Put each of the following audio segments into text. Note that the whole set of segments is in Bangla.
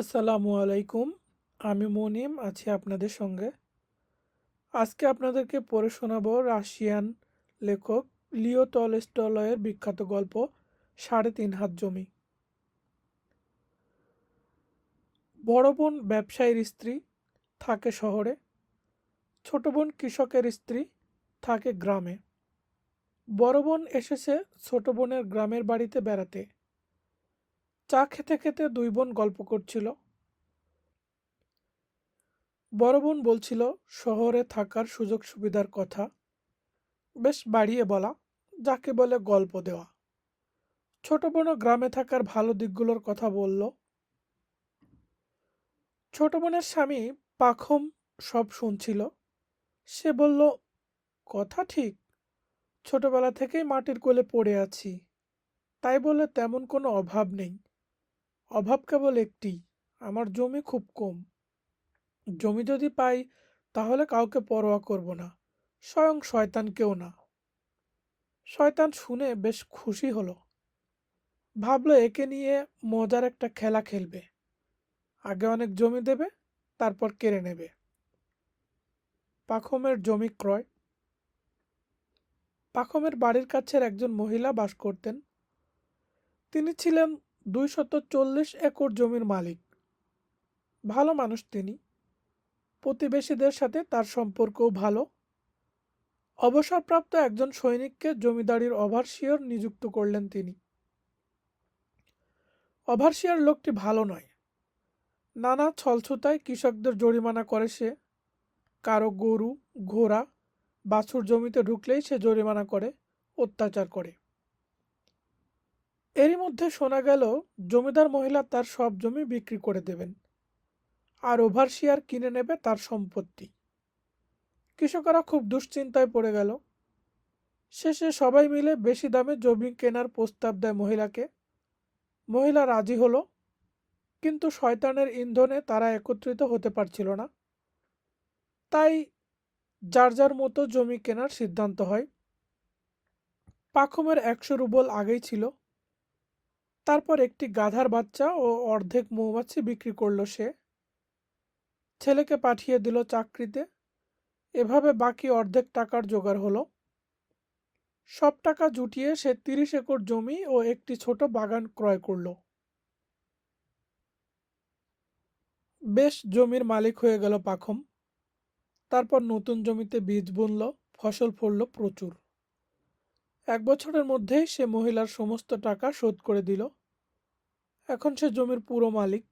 আসসালামু আলাইকুম, আমি মনিম আছি আপনাদের সঙ্গে। আজকে আপনাদেরকে পড়ে শোনাবো রাশিয়ান লেখক লিও টলস্টলয়ের বিখ্যাত গল্প, সাড়ে তিন হাত জমি। বড় বোন ব্যবসায়ীর স্ত্রী থাকে শহরে, ছোট বোন কৃষকের স্ত্রী থাকে গ্রামে। বড় বোন এসেছে ছোট বোনের গ্রামের বাড়িতে বেড়াতে। চা খেতে খেতে দুই বোন গল্প করছিল। বড় বোন বলছিল, শহরে থাকার সুযোগ সুবিধার কথা। বেশ বাড়িয়ে বলা, যাকে বলে গল্প দেওয়া। ছোট বোনও গ্রামে থাকার ভালো দিকগুলোর কথা বলল। ছোট বোনের স্বামী পাখম সব শুনছিল। সে বলল, কথা ঠিক। ছোটবেলা থেকেই মাটির কোলে পড়ে আছি। তাই বলে তেমন কোনো অভাব নেই। অভাব কেবল একটি, আমার জমি খুব কম। জমি যদি পাই, তাহলে কাউকে পরোয়া করব না, স্বয়ং শয়তানকেও না। শয়তান শুনে বেশ খুশি হলো। ভাবলো একে নিয়ে মজার একটা খেলা খেলবে। আগে অনেক জমি দেবে, তারপর কেড়ে নেবে। পাখমের জমি ক্রয়। পাখমের বাড়ির কাছের একজন মহিলা বাস করতেন। তিনি ছিলেন দুইশত চল্লিশ একর জমির মালিক। ভালো মানুষ তিনি। প্রতিবেশীদের সাথে তার সম্পর্কও ভালো। অবসরপ্রাপ্ত একজন সৈনিককে জমিদারির ওভারসিয়র নিযুক্ত করলেন তিনি। ওভারসিয়র লোকটি ভালো নয়। নানা ছলছুতায় কৃষকদের জরিমানা করে সে। কারও গরু, ঘোড়া, বাছুর জমিতে ঢুকলেই সে জরিমানা করে, অত্যাচার করে। এরই মধ্যে শোনা গেল, জমিদার মহিলা তার সব জমি বিক্রি করে দেবেন, আর ওভারশিয়ার কিনে নেবে তার সম্পত্তি। কৃষকরা খুব দুশ্চিন্তায় পড়ে গেল। শেষে সবাই মিলে বেশি দামে জমি কেনার প্রস্তাব দেয় মহিলাকে। মহিলা রাজি হলো, কিন্তু শয়তানের ইন্ধনে তারা একত্রিত হতে পারছিল না। তাই যার যার মতো জমি কেনার সিদ্ধান্ত হয়। পাখমের একশো রুবল আগেই ছিল। তারপর একটি গাধার বাচ্চা ও অর্ধেক মৌমাছি বিক্রি করল সে। ছেলেকে পাঠিয়ে দিল চাকরিতে। এভাবে বাকি অর্ধেক টাকার জোগাড় হলো। সব টাকা জুটিয়ে সে তিরিশ একর জমি ও একটি ছোট বাগান ক্রয় করল। বেশ জমির মালিক হয়ে গেল পাখম। তারপর নতুন জমিতে বীজ বুনল, ফসল ফলল প্রচুর। এক বছরের মধ্যেই সে মহিলার সমস্ত টাকা শোধ করে দিল। এখন সে জমির পুরো মালিক।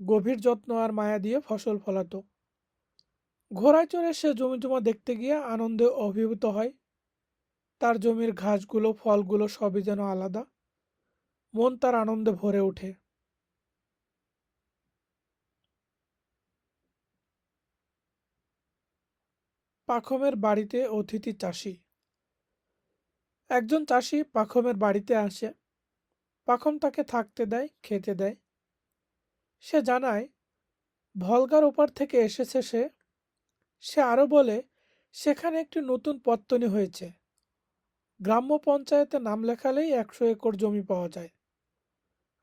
গভীর যত্ন আর মায়া দিয়ে ফসল ফলাতো। ঘোড়ায় চড়ে সে জমি জমা দেখতে গিয়ে আনন্দে অভিভূত হয়। তার জমির ঘাসগুলো, ফলগুলো সবই যেন আলাদা। মন তার আনন্দে ভরে ওঠে। পাখমের বাড়িতে অতিথি চাষি। একজন চাষি পাখমের বাড়িতে আসে। পাখম তাকে থাকতে দেয়, খেতে দেয়? সে জানায়, ভলগার ওপার থেকে এসেছে সে। সে আরও বলে, সেখানে একটি নতুন পত্তনি হয়েছে। গ্রাম্য পঞ্চায়েতে নাম লেখালেই একশো একর জমি পাওয়া যায়।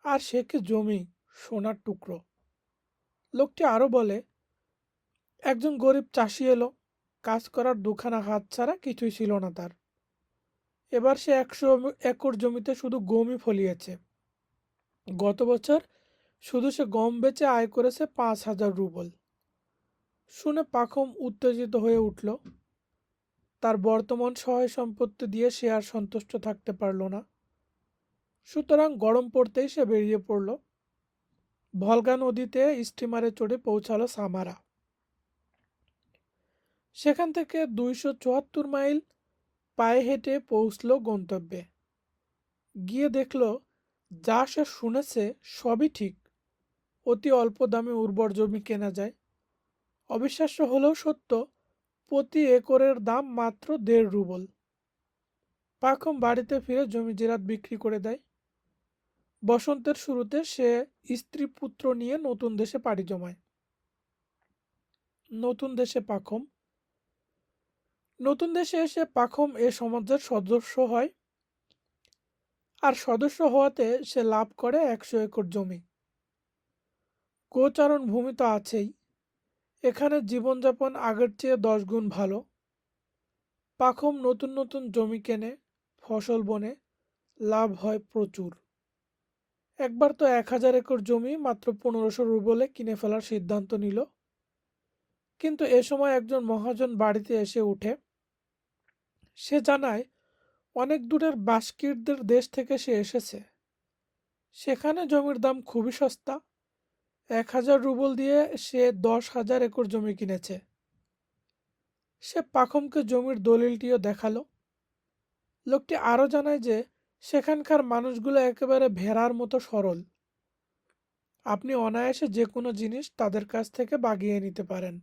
আর সে কি জমি? সোনার টুকরো। লোকটি আরও বলে, একজন গরিব চাষি এলো। কাজ করার দুখানা হাত ছাড়া কিছুই ছিল না তার। এবার সে একশো একর জমিতে শুধু গমই ফলিয়েছে। গত বছর শুধু সে গম বেচে আয় করেছে পাঁচ হাজার রুবল। শুনে পাখম উত্তেজিত হয়ে উঠল। তার বর্তমান সহায় সম্পত্তি দিয়ে সে আর সন্তুষ্ট থাকতে পারল না। সুতরাং গরম পড়তেই সে বেরিয়ে পড়ল। ভলগা নদীতে স্টিমারে চড়ে পৌঁছালো সামারা। সেখান থেকে দুইশো চুয়াত্তর মাইল পায়ে হেঁটে পৌঁছল গন্তব্যে। গিয়ে দেখল, যা সে শুনেছে সবই ঠিক। অতি অল্প দামে উর্বর জমি কেনা যায়। অবিশ্বাস্য হলেও সত্য, প্রতি একরের দাম মাত্র দেড় রুবল। পাখম বাড়িতে ফিরে জমি জেরাত বিক্রি করে দেয়। বসন্তের শুরুতে সে স্ত্রী পুত্র নিয়ে নতুন দেশে পাড়ি জমায়। নতুন দেশে পাখম নতুন দেশে এসে পাখম এ সমাজের সদস্য হয় আর সদস্য হওয়াতে সে লাভ করে একশো একর জমি। গোচারণ ভূমি তো আছেই। এখানে জীবনযাপন আগের চেয়ে দশ গুণ ভালো। পাখম নতুন নতুন জমি কেনে, ফসল বনে, লাভ হয় প্রচুর। একবার তো এক হাজার একর জমি মাত্র পনেরোশো রুবলে কিনে ফেলার সিদ্ধান্ত নিল। কিন্তু এ সময় একজন মহাজন বাড়িতে এসে উঠে সে জানায়, অনেক দূরের বাস্কিরদের দেশ থেকে সে এসেছে। সেখানে জমির দাম খুবই সস্তা। এক হাজার রুবল দিয়ে সে দশ হাজার একর জমি কিনেছে। সে পাখমকে জমির দলিলটিও দেখাল। লোকটি আরও জানায় যে, সেখানকার মানুষগুলো একেবারে ভেড়ার মতো সরল। আপনি অনায়াসে যে কোনো জিনিস তাদের কাছ থেকে বাগিয়ে নিতে পারেন।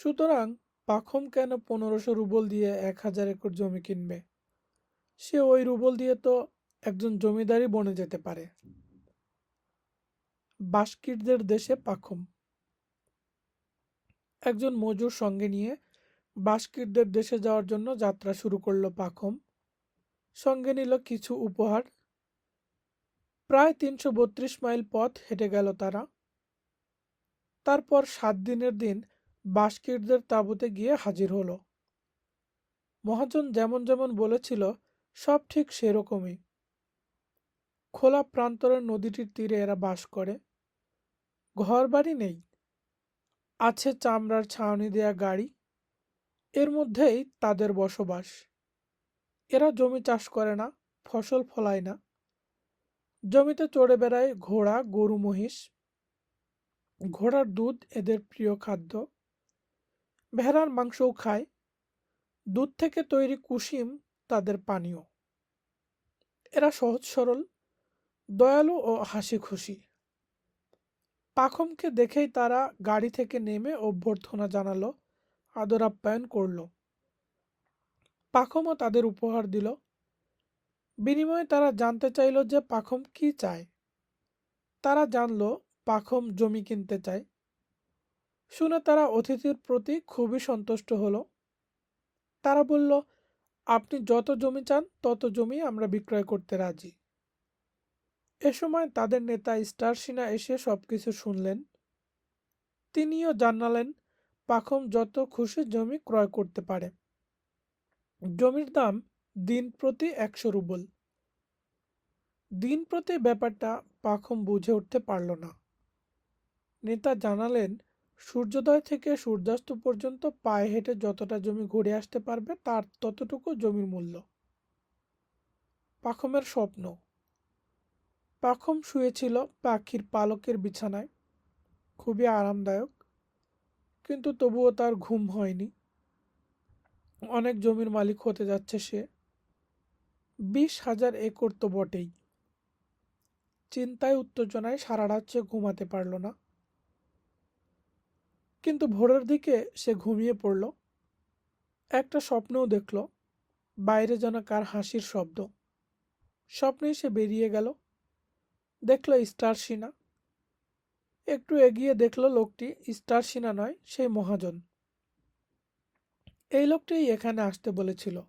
সুতরাং পাখম কেন পনেরোশো রুবল দিয়ে এক হাজার একর জমি কিনবে? সে ওই রুবল দিয়ে তো একজন জমিদারই বনে যেতে পারে। বাস্কিটদের দেশে পাখম। একজন মজুর সঙ্গে নিয়ে বাস্কিটদের দেশে যাওয়ার জন্য যাত্রা শুরু করল পাখম। সঙ্গে নিল কিছু উপহার। প্রায় তিনশো বত্রিশ মাইল পথ হেঁটে গেল তারা। তারপর সাত দিনের দিন বাস্কিটদের তাঁবুতে গিয়ে হাজির হলো। মহাজন যেমন যেমন বলেছিল, সব ঠিক সেরকমই। খোলা প্রান্তরের নদীটির তীরে এরা বাস করে। ঘর বাড়ি নেই। আছে চামড়ার ছাউনি দেয়া গাড়ি। এর মধ্যেই তাদের বসবাস। এরা জমি চাষ করে না, ফসল ফলায় না। জমিতে চড়ে বেড়ায় ঘোড়া, গরু, মহিষ। ঘোড়ার দুধ এদের প্রিয় খাদ্য। ভেড়ার মাংসও খায়। দুধ থেকে তৈরি কুসিম তাদের পানীয়। এরা সহজ সরল, দয়ালু ও হাসি খুশি পাখমকে দেখেই তারা গাড়ি থেকে নেমে অভ্যর্থনা জানালো আদর আপ্যায়ন করল। পাখমও তাদের উপহার দিল। বিনিময়ে তারা জানতে চাইল যে পাখম কি চায়। তারা জানল পাখম জমি কিনতে চায়। শুনে তারা অতিথির প্রতি খুবই সন্তুষ্ট হলো। তারা বলল, আপনি যত জমি চান, তত জমি আমরা বিক্রয় করতে রাজি। এ সময় তাদের নেতা স্টার সিনা এসে সব কিছু শুনলেন। তিনিও জানালেন, পাখম যত খুশি জমি ক্রয় করতে পারে। জমির দাম দিন প্রতি একশো রুবল। দিন প্রতি ব্যাপারটা পাখম বুঝে উঠতে পারল না। নেতা জানালেন সূর্যোদয় থেকে সূর্যাস্ত পর্যন্ত পায়ে হেঁটে যতটা জমি ঘুরে আসতে পারবে, তার ততটুকু জমির মূল্য। পাখমের স্বপ্ন। পাখম শুয়েছিল পাখির পালকের বিছানায়। খুবই আরামদায়ক। কিন্তু তবুও তার ঘুম হয়নি। অনেক জমির মালিক হতে যাচ্ছে সে। বিশ হাজার একর তো বটেই। চিন্তায়, উত্তেজনায় সারা রাত সে ঘুমাতে পারল না। কিন্তু ভোরের দিকে সে ঘুমিয়ে পড়ল। একটা স্বপ্নও দেখল, বাইরে যেন কার হাসির শব্দ। স্বপ্নেই সে বেরিয়ে গেল। দেখল স্টার সিনা একটু এগিয়ে দেখল লোকটি, স্টার সিনা নয়, সেই মহাজন। এই লোকটি এখানে আসতে বলেছিল।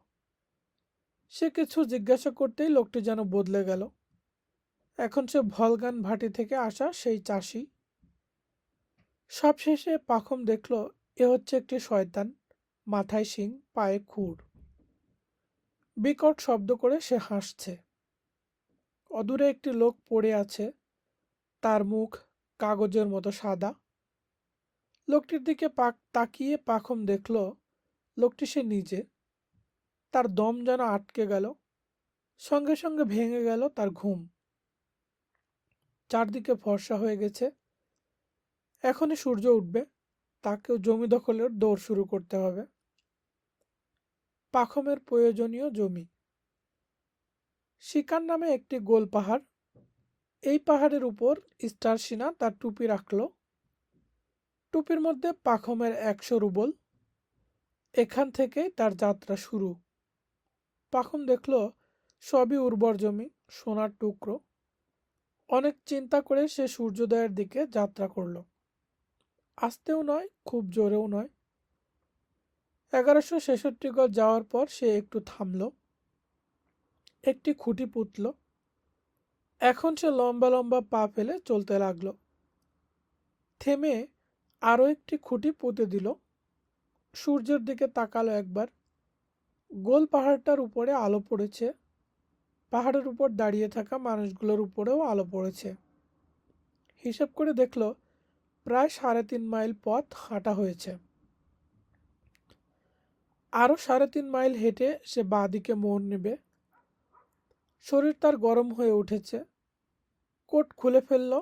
সে কিছু জিজ্ঞাসা করতেই লোকটি যেন বদলে গেল। এখন সে ভলগান ভাটি থেকে আসা সেই চাষি। সবশেষে পাখম দেখল, এ হচ্ছে একটি শয়তান। মাথায় শিং, পায়ে খুর। বিকট শব্দ করে সে হাসছে। অদূরে একটি লোক পড়ে আছে। তার মুখ কাগজের মতো সাদা। লোকটির দিকে পাক তাকিয়ে পাখম দেখল, লোকটি সে নিজে। তার দম যেন আটকে গেল। সঙ্গে সঙ্গে ভেঙে গেল তার ঘুম। চারদিকে ফর্সা হয়ে গেছে। এখনই সূর্য উঠবে, তাকেও জমি দখলের দৌড় শুরু করতে হবে। পাখমের প্রয়োজনীয় জমি। শিকার নামে একটি গোল পাহাড়। এই পাহাড়ের উপর স্টার সিনা তার টুপি রাখল। টুপির মধ্যে পাখমের একশো রুবল। এখান থেকেই তার যাত্রা শুরু। পাখম দেখল, সবই উর্বর জমি, সোনার টুকরো। অনেক চিন্তা করে সে সূর্যোদয়ের দিকে যাত্রা করল। আসতেও নয়, খুব জোরেও নয়। এগারোশো ছেষট্টি গজ যাওয়ার পর সে একটু থামল। একটি খুঁটি পুতল। এখন সে লম্বা লম্বা পা ফেলে চলতে লাগল। থেমে আরও একটি খুঁটি পুঁতে দিল। সূর্যের দিকে তাকালো একবার। গোল পাহাড়টার উপরে আলো পড়েছে। পাহাড়ের উপর দাঁড়িয়ে থাকা মানুষগুলোর উপরেও আলো পড়েছে। হিসাব করে দেখল প্রায় সাড়ে তিন মাইল পথ হাঁটা হয়েছে। আরও সাড়ে তিন মাইল হেঁটে সে বাঁদিকে মোড় নেবে। শরীর তার গরম হয়ে উঠেছে। কোট খুলে ফেলল,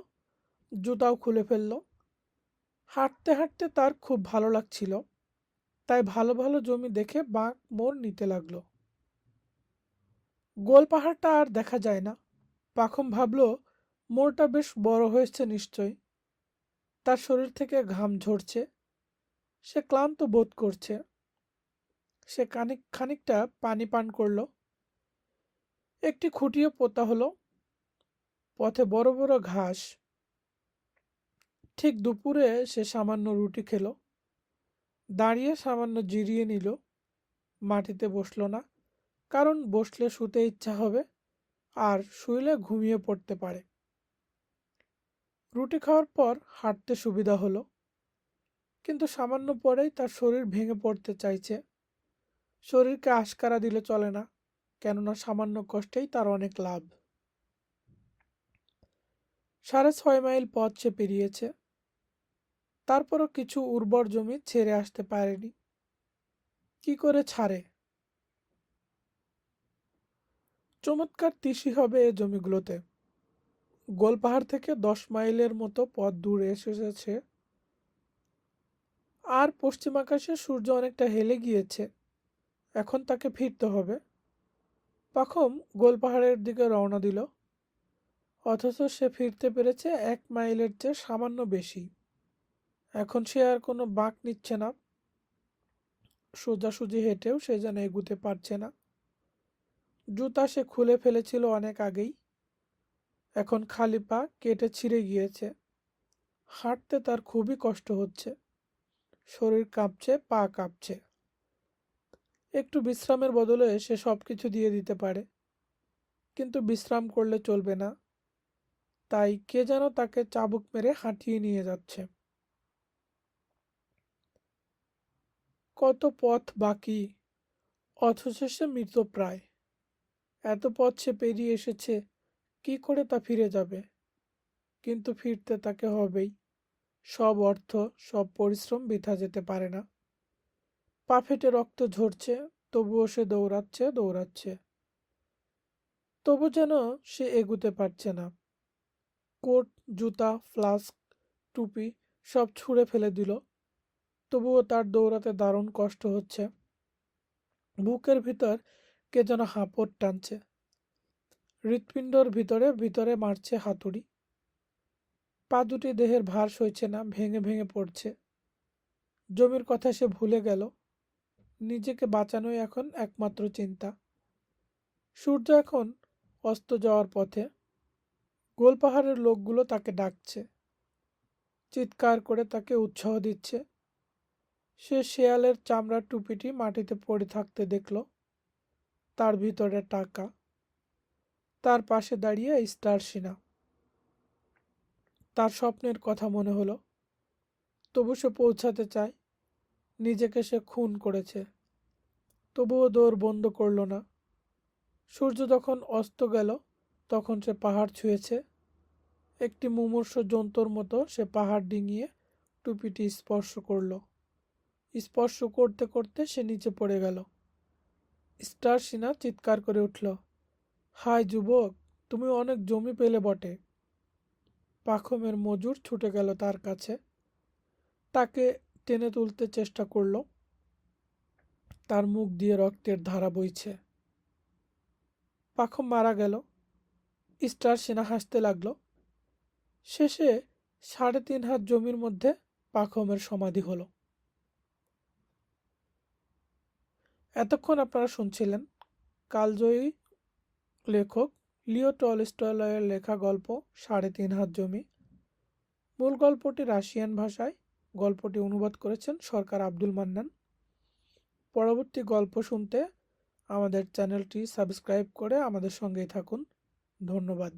জুতাও খুলে ফেলল। হাঁটতে হাঁটতে তার খুব ভালো লাগছিল। তাই ভালো ভালো জমি দেখে বাঁক মোড় নিতে লাগল। গোল পাহাড়টা আর দেখা যায় না। পাখম ভাবল, মোড়টা বেশ বড় হয়েছে নিশ্চয় তার শরীর থেকে ঘাম ঝরছে। সে ক্লান্ত বোধ করছে। সে খানিক, খানিকটা পানি পান করল। একটি খুঁটিও পোতা হলো। পথে বড় বড় ঘাস। ঠিক দুপুরে সে সামান্য রুটি খেলো। দাঁড়িয়ে সামান্য জিরিয়ে নিল। মাটিতে বসল না। কারণ বসলে শুতে ইচ্ছা হবে। আর শুইলে ঘুমিয়ে পড়তে পারে। রুটি খাওয়ার পর হাঁটতে সুবিধা হলো। কিন্তু সামান্য পরেই তার শরীর ভেঙে পড়তে চাইছে। শরীরকে আশকারা দিলে চলে না, কেননা সামান্য কষ্টেই তার অনেক লাভ। সাড়ে ছয় মাইল পথ সে পেরিয়েছে। তারপরও কিছু উর্বর জমি ছেড়ে আসতে পারেনি। কি করে ছাড়ে? চমৎকার তিসি হবে এ জমিগুলোতে। গোলপাহাড় থেকে দশ মাইলের মতো পথ দূরে এসেছে। আর পশ্চিম আকাশে সূর্য অনেকটা হেলে গিয়েছে। এখন তাকে ফিরতে হবে। পাখম গোলপাহাড়ের দিকে রওনা দিল। অথচ সে ফিরতে পেরেছে এক মাইলের চেয়ে সামান্য বেশি। এখন সে আর কোনো বাঁক নিচ্ছে না। সোজাসুজি হেঁটেও সে যেন এগুতে পারছে না। জুতা সে খুলে ফেলেছিল অনেক আগেই। এখন খালি পা কেটে ছিঁড়ে গিয়েছে। হাঁটতে তার খুবই কষ্ট হচ্ছে। শরীর কাঁপছে, পা কাঁপছে। একটু বিশ্রামের বদলে সে সব কিছু দিয়ে দিতে পারে। কিন্তু বিশ্রাম করলে চলবে না। তাই কে যেন তাকে চাবুক মেরে হাঁটিয়ে নিয়ে যাচ্ছে। কত পথ বাকি, অথচ সে মৃতপ্রায় এত পথ সে পেরিয়ে এসেছে। কি করে তা ফিরে যাবে? কিন্তু ফিরতে তাকে হবেই। সব অর্থ, সব পরিশ্রম বৃথা যেতে পারে না। পা ফেটে রক্ত ঝরছে, তবুও সে দৌড়াচ্ছে দৌড়াচ্ছে। তবু যেন সে এগুতে পারছে না। কোট, জুতা, ফ্লাস্ক, টুপি সব ছুঁড়ে ফেলে দিল। তবুও তার দৌড়াতে দারুণ কষ্ট হচ্ছে। বুকের ভিতর কে যেন হাঁপড় টানছে। হৃৎপিণ্ডর ভিতরে ভিতরে মারছে হাতুড়ি। পা দুটি দেহের ভার সইছে না, ভেঙে ভেঙে পড়ছে। জমির কথা সে ভুলে গেল। নিজেকে বাঁচানোই এখন একমাত্র চিন্তা। সূর্য এখন অস্ত যাওয়ার পথে। গোলপাহাড়ের লোকগুলো তাকে ডাকছে। চিৎকার করে তাকে উৎসাহ দিচ্ছে। সে শেয়ালের চামড়ার টুপিটি মাটিতে পড়ে থাকতে দেখল। তার ভিতরে টাকা। তার পাশে দাঁড়িয়ে স্টার সিনা তার স্বপ্নের কথা মনে হলো। তবু সে পৌঁছাতে চায়। নিজেকে সে খুন করেছে। তবুও দৌড় বন্ধ করল না। সূর্য যখন অস্ত গেল, তখন সে পাহাড় ছুঁয়েছে। একটি মুমূর্ষ জন্তুর মতো সে পাহাড় ডিঙিয়ে টুপিটি স্পর্শ করল। স্পর্শ করতে করতে সে নিচে পড়ে গেল। স্টার সিনা চিৎকার করে উঠল হাই যুবক, তুমি অনেক জমি পেলে বটে। পাখমের মজুর ছুটে গেল তার কাছে। তাকে টেনে তুলতে চেষ্টা করল। তার মুখ দিয়ে রক্তের ধারা বইছে। পাখম মারা গেল। স্টার সেনা হাসতে লাগল। শেষে সাড়ে তিন হাত জমির মধ্যে পাখমের সমাধি হলো। এতক্ষণ আপনারা শুনছিলেন কালজয়ী লেখক লিও টলস্টয়ের লেখা গল্প সাড়ে তিন হাত জমি। মূল গল্পটি রাশিয়ান ভাষায়, গল্পটি অনুবাদ করেছেন সরকার আব্দুল মান্নান। পরবর্তী গল্প শুনতে আমাদের চ্যানেলটি সাবস্ক্রাইব করে আমাদের সঙ্গেই থাকুন। ধন্যবাদ।